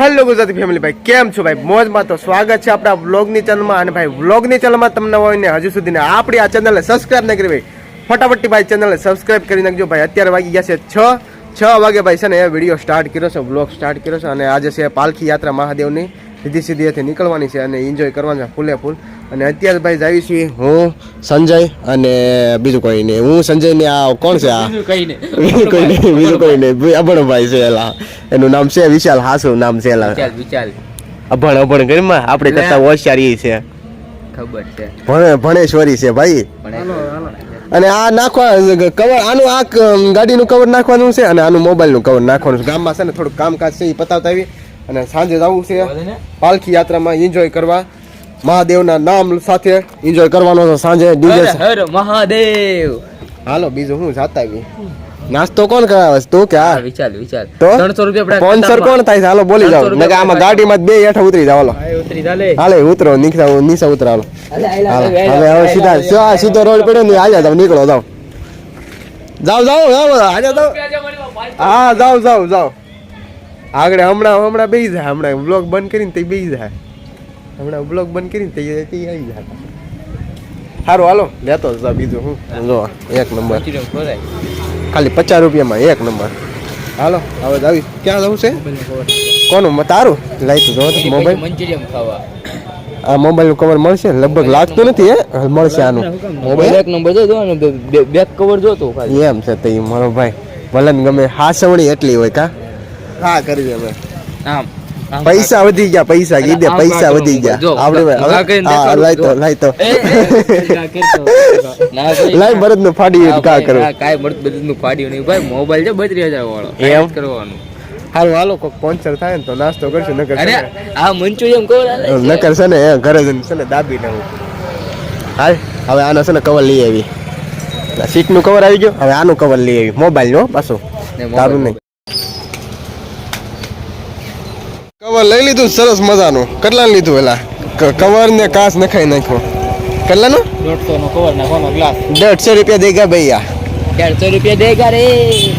Hello Gujarati family ભાઈ, કેમ છો ભાઈ? મોજમાં તો સ્વાગત છે આપણા વ્લોગની ચેનલમાં અને ભાઈ વ્લોગની ચેનલમાં તમને હોય ને હજુ સુધી ને આપણી આ ચેનલને સબસ્ક્રાઇબ ન કરી ભાઈ ફટાફટથી ભાઈ ચેનલને સબસ્ક્રાઇબ કરી નાખજો ભાઈ. અત્યારે વાગી ગયા છે છ છ વાગે ભાઈ છે ને એ વીડિયો સ્ટાર્ટ કર્યો છે વ્લોગ સ્ટાર્ટ કર્યો છે. અને આજે છે પાલખી યાત્રા મહાદેવની. સીધી સીધી અહીંથી નીકળવાની છે અને એન્જોય કરવાના છે ફૂલે ફૂલ. અને અત્યારે ભાઈ જાવી છીએ હું સંજય અને બીજું કોઈ નહીં. હું સંજય ને આ કોણ છે આ? બીજું કઈ નહીં. બીજું કોઈ નહીં બીજું કોઈ નહીં. અભણ ભાઈ છે એલા. એનું નામ છે વિશાલ હાસુ નામ છે એલા? અભણ અભણ કરીમાં આપણે કરતા હોશિયારી છે. ખબર છે. ભણે ભણેશ્વરી છે ભાઈ. અને આ નાખવા કવર આનું આ ગાડીનું કવર નાખવાનું છે અને આનું મોબાઈલનું કવર નાખવાનું છે. ગામમાં છે ને થોડુંક કામકાજ છે એ પતાવતા આવી અને સાંજે જવું છે. પાલખી યાત્રામાં એન્જોય કરવા. મહાદેવના નામ સાથે એન્જોય કરવાનો છે સાંજે ડીજે હર મહાદેવ. હાલો બીજું હું જાતા આવી. નાસ્તો કોણ કરાવે તું કે આ? વિચાર વિચાર. તો? ત્રણસો રૂપિયા સ્પોન્સર કોણ થાય છે? હાલો બોલી જાઓ. નકર આમાં ગાડીમાં બે હેઠા ઉતરી જાવ હાલો. ઉતરી હાલે ઉતરો નીકળા નીચે ઉતરો હાલો. હવે હવે સીધા આ સીધો રોડ પડ્યો ને આજે જાવ નીકળો જાવ જાવ જાવ જાવ આજે જાવ હા જાવ જાવ જાવ આગળ હમણાં હમણાં બેસી જાય. હમણાં બ્લોગ બંધ કરીને તે બેસી જાય. હમણાં બ્લોગ બંધ કરીને તે આવી જાય. સારું હાલો. લેતો જા બીજું હું. જો એક નંબર. ખાલી પચાસ રૂપિયામાં એક નંબર. હાલો હવે આવી ક્યાં જવું છે? કોનું? તારું? લાઈટ જો મોબાઈલ? મંચુરિયમ ખાવા. આ મોબાઈલ કવર મળશે? લગભગ લાગતું નથી હે? મળશે આનું. મોબાઈલ એક નંબર જો જો બેક કવર જો તો એમ છે તો મારો ભાઈ. ભલે ને ગમે હાસવણી એટલી હોય કા? હા કરી અમે આમ પૈસા વધી ગયા પૈસા કીધે પૈસા વધી ગયા. આપણે લાય તો. લાય તો કા કરતો? ના. ફાડી કા કરો? હા, બધું નું ફાડ્યું નહીં ભાઈ મોબાઈલ છે બત્રી હજાર વાળો એમ? કરવાનું. હારું હાલો કોક સ્પોન્સર થાય ને તો નાસ્તો કરશું નકર અરે આ મંચુરિયમ કહો નકર છે ને ઘરે જઈને છે ને દાબી નાખું હાલ હવે આનો છે ને કવર લઈ આવી. સીટનું કવર આવી ગયું? હવે આનું કવર લઈ આવી. મોબાઈલ નો પાછું તારું નહીં. કવર લઈ લીધું સરસ મજાનું. કેટલા લીધું એલા? કવર ને કાચ નખાઈ નાખ્યો. કેટલાનું? દોઢસો નો કવર નાખવાનો ગ્લાસ. દોઢસો રૂપિયા દેગા ભૈયા. દોઢસો રૂપિયા દેગા રે.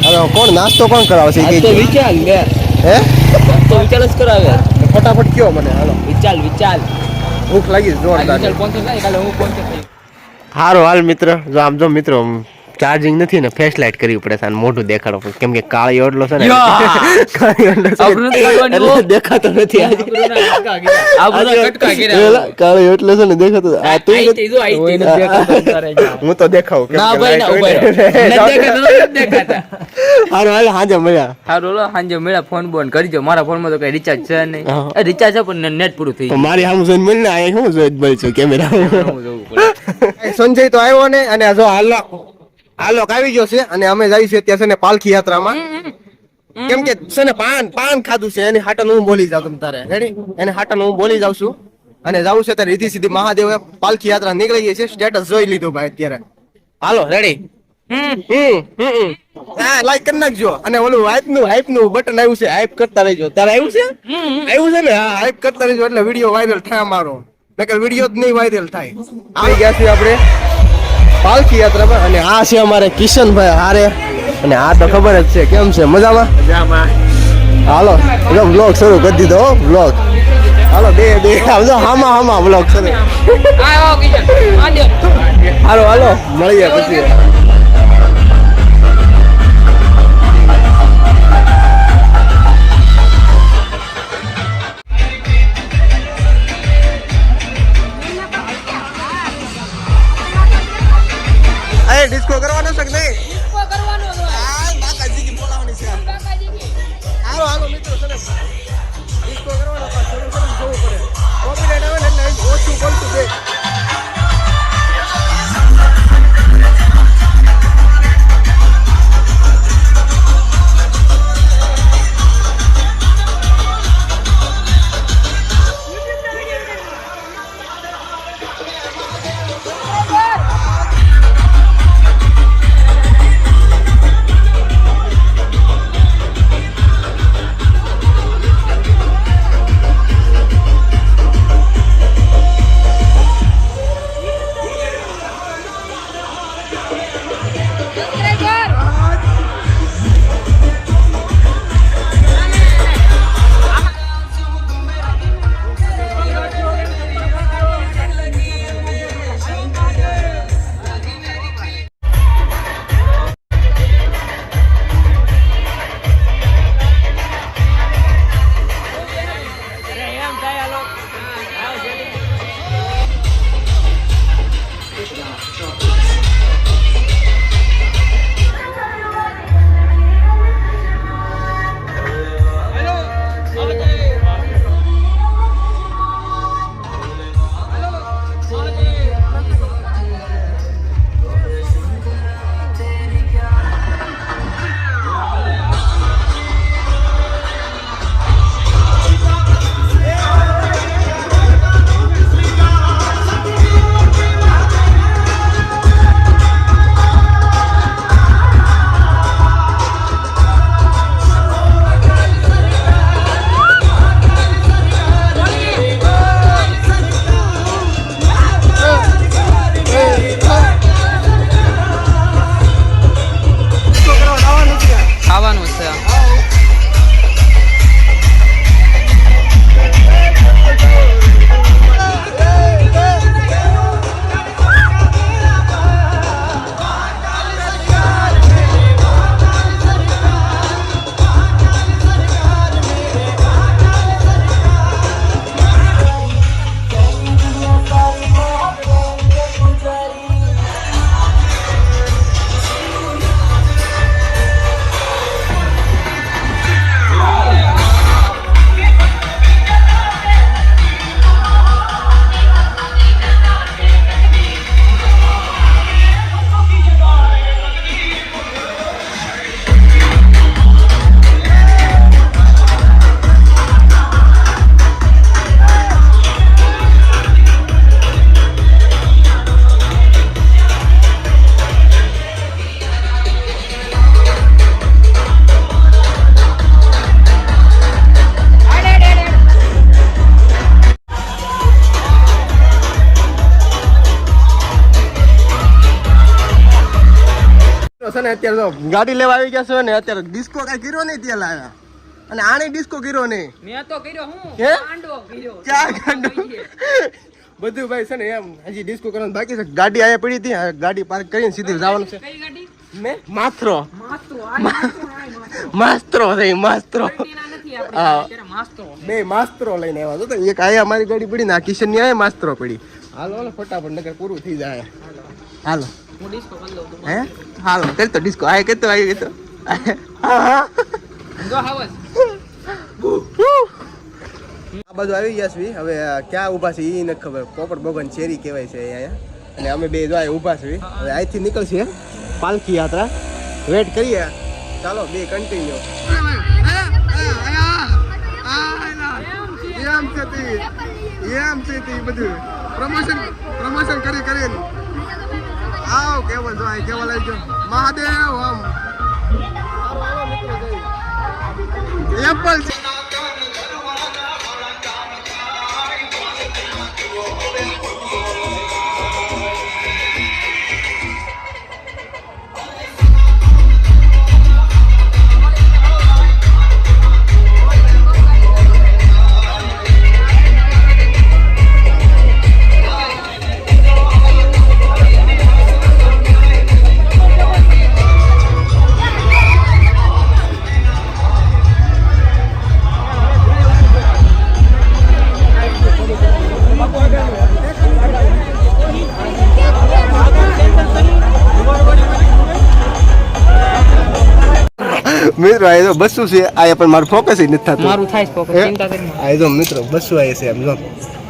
હવે કોણ નાસ્તો કોણ કરાવશે તો વિચાર લે હે? તો વિચાર જ કરાવે. ફટાફટ કયો મને હાલો. વિચાર વિચાર. ભૂખ લાગી જોરદાર. વિચાર પહોંચે કાલે હું પહોંચે હારો હાલ મિત્ર. જો આમ જો મિત્રો ચાર્જિંગ નથી ને ફ્લેશ લાઇટ કરવી પડે છે મોઢું દેખાડો પડે કેમ કે કાળી ઓડલો છે ને. કાળી ઓડલો દેખાતો નથી આજે. આ કાળી ઓડલો છે ને દેખાતો આ તું. હું તો દેખાવ કેમ ના ભાઈ ના ઊભા ને. રહો. નથી દેખાતા, હારો હાલ હાજે મળ્યા. હારું લો હાંજે મળ્યા. ફોન બોન કરજો. મારા ફોનમાં તો કઈ રિચાર્જ છે નહીં. રિચાર્જ છે પણ નેટ પૂરું થઈ તો મારી આમ જોઈને મળને અહીંયા શું જોઈ છું કેમેરા ગયું જવું પડે સંજય તો આવ્યો ને અને જો હાલો હાલો આવી ગયો છે અને અમે જઈ છે ત્યાં છે ને પાલખી યાત્રામાં. કેમ કે છે ને પાન પાન ખાધું છે એની હાટન હું બોલી જાઉં તારે. રેડી એને હાટન હું બોલી જાઉં છું. અને જવું છે ત્યારે રીધી સીધી મહાદેવ પાલખી યાત્રા નીકળી ગઈ છે સ્ટેટસ જોઈ લીધું ભાઈ અત્યારે. હાલો રેડી લાઈક કરી નાખજો. અને ઓલું હાઈપનું હાઈપનું બટન આવ્યું છે હાઈપ કરતા રહેજો. તારે આવ્યું છે? આવ્યું છે ને? હા હાઈપ કરતા રહેજો એટલે વીડિયો વાયરલ થાય અમારો. નકર વીડિયો જ નહીં વાયરલ થાય. આવી ગયા છીએ આપણે. પાલખી યાત્રા પર. અને આ છે અમારે કિશનભાઈ હારે. અને આ તો ખબર જ છે કેમ છે? મજામાં? હાલો જો બ્લોગ શરૂ કરી દીધો બ્લોગ હાલો બે બે. આવજો હામા હામા બ્લોગ શરૂ. હાલો હાલો મળીએ પછી. કરવાનો છે નહીં? છે ને અત્યારે તો ગાડી લેવા આવી ગયા છો ને અત્યારે ડિસ્કો કઈ કર્યો નહીં ત્યાં લાવ્યા અને આને ડિસ્કો કર્યો નહીં. મેં તો કર્યો હું? હે? ગાંડો કર્યો. ક્યાં કાંડો બધું ભાઈ છે ને એમ હજી ડિસ્કો કરવાનું બાકી છે. ગાડી આયા પડી હતી ગાડી પાર્ક કરીને સીધી જવાનું છે. કઈ ગાડી? મેં? માસ્તો માસ્ત્રો થઈ માસ્ત્રો બે માસ્ત્રો લઈને આવ્યા તો એક આયા મારી ગાડી પડી ને આ કિશનની આયા માસ્ત્રો પડી. હાલો હાલો ફટાફટ નગર પૂરું થઈ જાય. હાલો. હું ડિસ્કો કરી હે? હાલો કરતો ડિસ્કો આય કરતો હા હા જો હાવસ આ બાજુ આવી ગયા છીએ. હવે ક્યાં ઊભા છે એ નથી ખબર. પોપટ બોગન ચેરી કહેવાય છે અહીંયા. અને અમે બે જો ઊભા છીએ. હવે અહીંથી નીકળશે પાલખી યાત્રા. વેટ કરીએ. ચાલો બે કન્ટિન્યુ એમ છે તે. એમ છે તે બધું. પ્રમોશન પ્રમોશન કરી કરીને. આવ કેવલ જો આય કેવલ આવી ગયો. મહાદેવ આમ. એપલ છે. મિત્રો આ તો બસું છે આ પણ મારું ફોકસ જ નથી થતું. મારું થાય ફોકસ ચિંતા કરી આ તો મિત્રો બસું આવે છે એમ જો.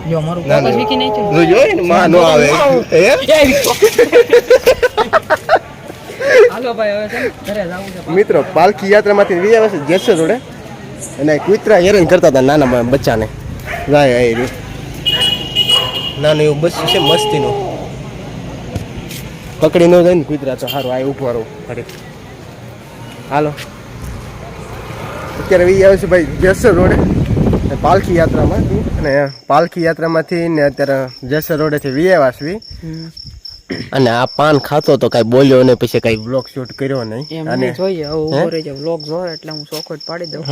જો મારું ના, ફોકસ ના. વીકી નહીં છે જો જોઈ ને માં નો આવે. હે હાલો ભાઈ હવે ઘરે જાવું છે મિત્રો પાલખી યાત્રામાંથી વી આવે છે અને કુતરા હેરાન કરતા હતા નાના બચ્ચાને. જાય આ રહ્યું નાનું એવું બસ છે મસ્તીનું. પકડી ન જાય ને કૂતરા તો સારું આ ઊભો રહું હાલો. અત્યારે આવી આવે છે ભાઈ જેસર રોડે. પાલખી યાત્રામાંથી. અને પાલખી યાત્રામાંથી ને અત્યારે જેસર રોડેથી વી આવ્યા અને આ પાન ખાતો તો કઈ બોલ્યો ને પછી કઈ બ્લોગ શૂટ કર્યો નહીં. અને જોઈએ. વ્લોગ જોવે એટલે હું ચોખવટ પાડી દઉં.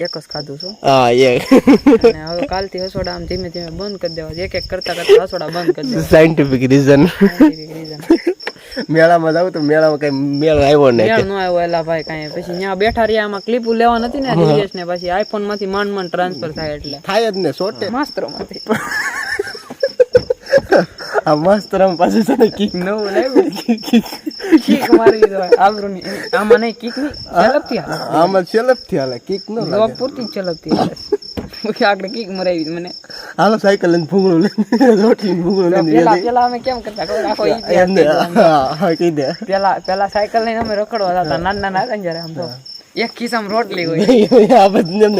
એક જ ખાધું છું. હા એ. અને હવે કાલથી હસોડા આમ ધીમે ધીમે બંધ કરી દેવા એક એક કરતા કરતા હસોડા બંધ કરી દેવા સાયન્ટિફિક રીઝન reason. મેળામાં જાવ તો મેળામાં કઈ મેળો આવ્યો મેળ નહીં નો આવ્યો એલા ભાઈ કઈ. પછી ત્યાં બેઠા રહ્યા આમાં ક્લિપુ લેવા નથી ને દિવ્યેશ ને પછી આઈફોનમાંથી માંડ માંડ ટ્રાન્સફર થાય એટલે. થાય જ ને સોટે માસ્તરો માંથી આ મસ્ત પાસે પાછું છે ને કિક. નવું લાવ્યું કીક મારી દો આબરૂ ની આમાં નહીં કીક નહીં ચલપતી હાલે આમાં સેલફ હાલે કિક નો લોક લાગે પૂરતી જ હાલે. કે આગળ કીક મરાવી મને. હાલો સાયકલ લઈને ભૂંગળું લઈને રોટલી ને લઈને પેલા પેલા અમે કેમ કરતા? ખબર આખો ઈ હા હા કહી દે. પેલા પેલા સાયકલ લઈને અમે રખડવા હતા નાના નાના હતા ને જ્યારે આમ તો. એક ખિસ્સામાં રોટલી હોય આ બધું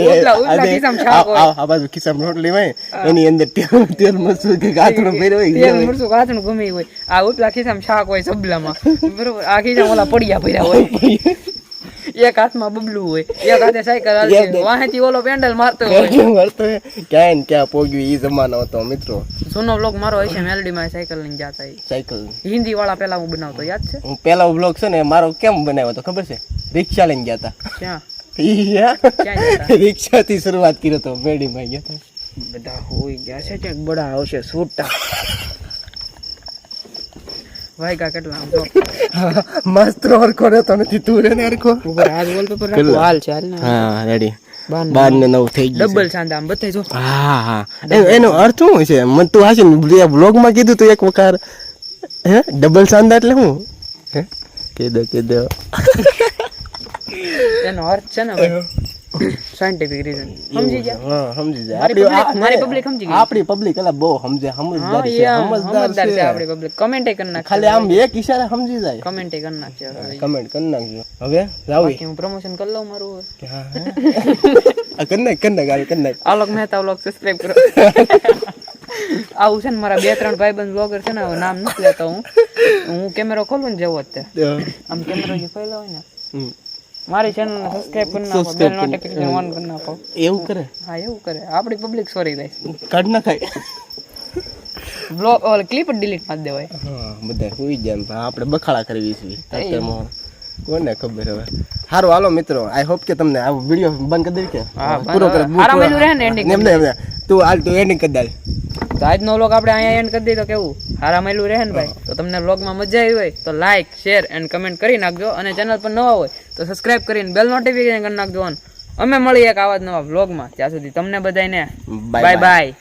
આ બાજુ ખિસ્સામાં રોટલી હોય એની અંદર તેલ તેલ મરચું કે ગાંઠણું ભર્યું હોય તેલ મરચું કાચનું ગમે હોય આ ઉપલા ખિસ્સામાં શાક હોય સબલામાં બરોબર આ ખિસ્સામાં ઓલા પડિયા ભર્યા હોય એક હાથમાં બબલું હોય એક હાથે સાયકલ હાલતી વાહેથી ઓલો પેન્ડલ મારતો હોય. મારતો હોય? ક્યાંય ને ક્યાં પોગ્યું એ જમાનો હતો મિત્રો. જૂનો બ્લોગ મારો હશે મેલડીમાં સાયકલ લઈને જતા. સાયકલ. હિન્દી વાળા પેલા હું બનાવતો યાદ છે? હું પેલા બ્લોગ છે ને મારો કેમ બનાવ્યો તો ખબર છે? રિક્ષા લઈને ગયા હતા. ક્યાં? રિક્ષા થી શરૂઆત કર્યો તો મેડીમાં ગયા હતા. બધા હોઈ ગયા છે ક્યાંક બડા આવશે છૂટા. વાયગા કેટલા મસ્ત હરખો રહેતો નથી તું રે ને હરખો ઉપર હાલ વોલપેપર રાખો હાલ છે હાલ ને. હા રેડી બાર ને નવ. થઈ ગયું ડબલ સાંધા આમ જો. હા હા. એનો- એનો અર્થ શું છે? મને તું હાસી બ્લોગમાં કીધું તું એક વખત. હે? ડબલ સાંધા એટલે શું હે? કીધો કીધો એનો અર્થ છે ને સાયન્ટિફિક રીઝન સમજી ગયા હા સમજી જાય મારી આપણી public- મારી public સમજી ગઈ. આપણી પબ્લિક એલા બહુ સમજે હા સમજદાર છે યા સમજદાર સમજદાર છે છે આપણી પબ્લિક કમેન્ટ કરી નાખશે ખાલી આમ એક ઈશારે સમજી જાય કમેન્ટ કરી નાખશે હવે. કમેન્ટ કરી નાખજો હવે જાવી બાકી હું પ્રમોશન કરી લઉં મારું હવે. હા, હા. આ કરી નાખ કરી નાખ હાલ કરી નાખ આલોક મહેતા વ્લોગ સબસ્ક્રાઇબ કરો આવું છે ને મારા બે ત્રણ ભાઈબંધ બ્લોગર છે ને હવે નામ નથી લેતો હું હું કેમેરો ખોલું ને જેવો જ તે આમ કેમેરો જે ફેલો હોય ને હમ. મારી ચેનલ સબસ્ક્રાઇબ કરી નાખો બેલ નોટિફિકેશન ઓન કરી નાખો. એવું કરે? હા એવું કરે. આપણી પબ્લિક સોરી ગાઈસ કાઢ નાખાય બ્લોગ ઓલ ક્લિપ ડિલીટ મારી દેવાય. હા બધા હોઈ જાય આપણે બખાડા કરવી છે. કોને ખબર હવે? સારું હાલો મિત્રો આઈ હોપ કે તમને આ વીડિયો બંધ કરી દે કે? પૂરો કરે મળ્યું રહે ને એન્ડિંગ. તું હાલ તું એન્ડિંગ કરી દે. તો આજનો વ્લોગ આપણે અહીંયા એન્ડ કરી દઈએ. તો કેવું? હારા મળ્યું રહે ને ભાઈ? તો તમને વ્લોગમાં મજા આવી હોય તો લાઈક શેર એન્ડ કમેન્ટ કરી નાખજો. અને ચેનલ પર નવા હોય તો સબસ્ક્રાઇબ કરીને બેલ નોટિફિકેશન કરી નાખજો. અને અમે મળીએ એક આવા જ નવા વ્લોગમાં ત્યાં સુધી તમને બધાને બાય બાય